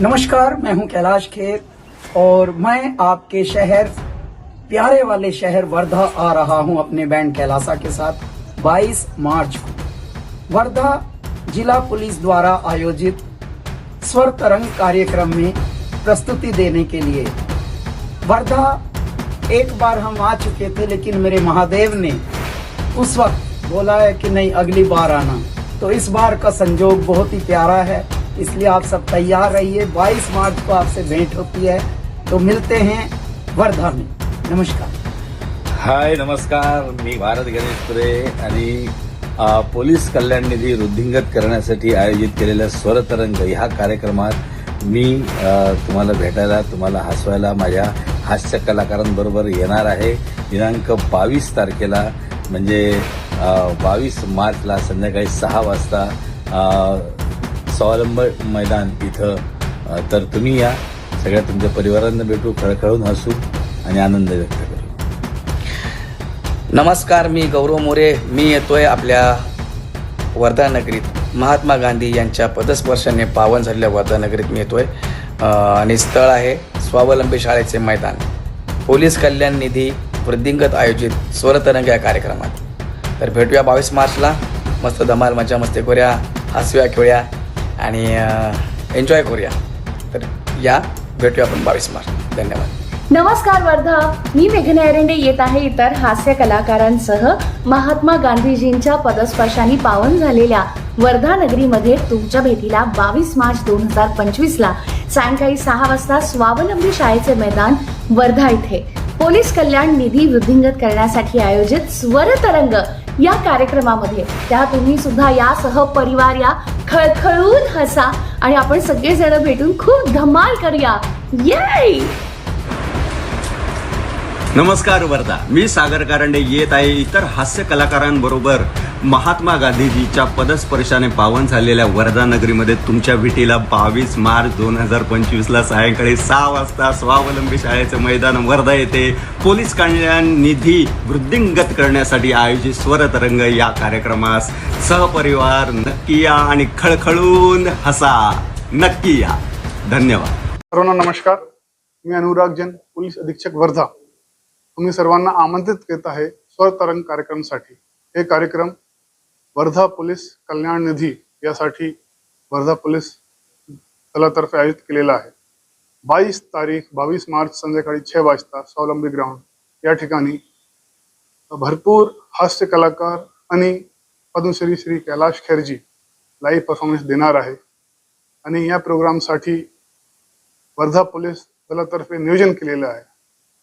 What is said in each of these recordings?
नमस्कार, मैं हूँ कैलाश खेर और मैं आपके शहर, प्यारे वाले शहर वर्धा आ रहा हूँ अपने बैंड कैलासा के साथ 22 मार्च को। वर्धा जिला पुलिस द्वारा आयोजित स्वर तरंग कार्यक्रम में प्रस्तुति देने के लिए। वर्धा एक बार हम आ चुके थे, लेकिन मेरे महादेव ने उस वक्त बोला है कि नहीं, अगली बार आना। तो इस बार का संजोग बहुत ही प्यारा है। इसलिए आप सब तैयार रहिए। 22 मार्च को आपसे भेंट होती है। तो मिलते हैं वर्धा में। नमस्कार। हाय, नमस्कार। मी भारत गणेश पुरे पोलीस कल्याण निधी वृद्धिंगत करण्यासाठी आयोजित केलेल्या स्वरतरंग ह्या कार्यक्रमात मी तुम्हाला भेटायला, तुम्हाला हसवायला, माझ्या हास्य कलाकारांबरोबर येणार आहे. दिनांक बावीस तारखेला, म्हणजे बावीस मार्चला संध्याकाळी सहा वाजता स्वावलंब मैदान इथं. तर तुम्ही या. सगळ्या तुमच्या परिवारांना भेटू खळखळून हसू आणि आनंद व्यक्त करू. नमस्कार मी गौरव मोरे. मी येतोय आपल्या वर्धा नगरीत. महात्मा गांधी यांच्या पदस्पर्शाने पावन झालेल्या वर्धा नगरीत मी येतोय. आणि स्थळ आहे स्वावलंबी शाळेचे मैदान. पोलीस कल्याण निधी वृद्धिंगत आयोजित स्वरतरंग या कार्यक्रमात. तर भेटूया बावीस मार्चला. मस्त धमाल मजा मस्ती करूया. हसूया खेळूया. आणि एन्जॉय करूया. तर या भेटूया आपण बावीस मार्च. धन्यवाद. नमस्कार वर्धा. मी मेघना एरंडे येत आहे इतर हास्य कलाकारांसह. महात्मा गांधीजींच्या पदस्पर्शाने पावन झालेल्या वर्धा नगरीमध्ये तुमच्या भेटीला बावीस मार्च दोन हजार पंचवीस ला सायंकाळी सहा वाजता स्वावलंबी शाळेचे मैदान वर्धा इथे. पोलीस कल्याण निधी वृद्धिंगत करण्यासाठी आयोजित स्वरतरंग या कार्यक्रमामध्ये. त्या तुम्ही सुद्धा या सह परिवार या खळखळून हसा. आणि आपण सगळेजण भेटून खूप धमाल करूया. येई नमस्कार वर्धा. मी सागर कारंडे येत आहे इतर हास्य कलाकारांबरोबर. महात्मा गांधीजीच्या पदस्पर्शाने पावन झालेल्या वर्धा नगरीमध्ये तुमच्या भेटीला बावीस मार्च दोन हजार पंचवीसला सायंकाळी सहा वाजता स्वावलंबी शाळेचं मैदान वर्धा येथे पोलीस कल्याण निधी वृद्धिंगत करण्यासाठी आयोजित स्वरतरंग या कार्यक्रमास सहपरिवार नक्की या आणि खळखळून हसा. नक्की या. धन्यवाद. सर्वांना नमस्कार. मी अनुराग जैन पोलीस अधीक्षक वर्धा. तुम्ही सर्वांना आमंत्रित करत आहे स्वर तरंग कार्यक्रमासाठी. हे कार्यक्रम वर्धा पोलीस कल्याण निधी यासाठी वर्धा पोलीस दलातर्फे आयोजित केलेला आहे. बावीस तारीख बावीस मार्च संध्याकाळी छे वाजता स्वावलंबी ग्राउंड. या ठिकाणी भरपूर हास्य कलाकार आणि पद्मश्री श्री कैलाश खेरजी लाईव्ह परफॉर्मन्स देणार आहे. आणि या प्रोग्रामसाठी वर्धा पोलीस दलातर्फे नियोजन केलेलं आहे.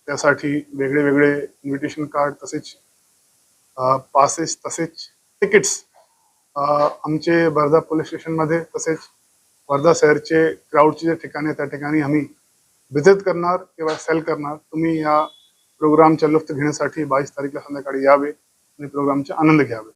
त्यासाठी वेगळे वेगळे इन्व्हिटेशन कार्ड तसेच पासेस तसेच तिकीट्स आमचे वर्धा पोलीस स्टेशनमध्ये तसेच वर्धा शहरचे क्राऊडचे जे ठिकाणे आहे त्या ठिकाणी आम्ही व्हिजिट करणार किंवा सेल करणार. तुम्ही या प्रोग्रामच्या लुफ्त घेण्यासाठी बावीस तारीखला संध्याकाळी यावे आणि प्रोग्रामचा आनंद घ्यावे.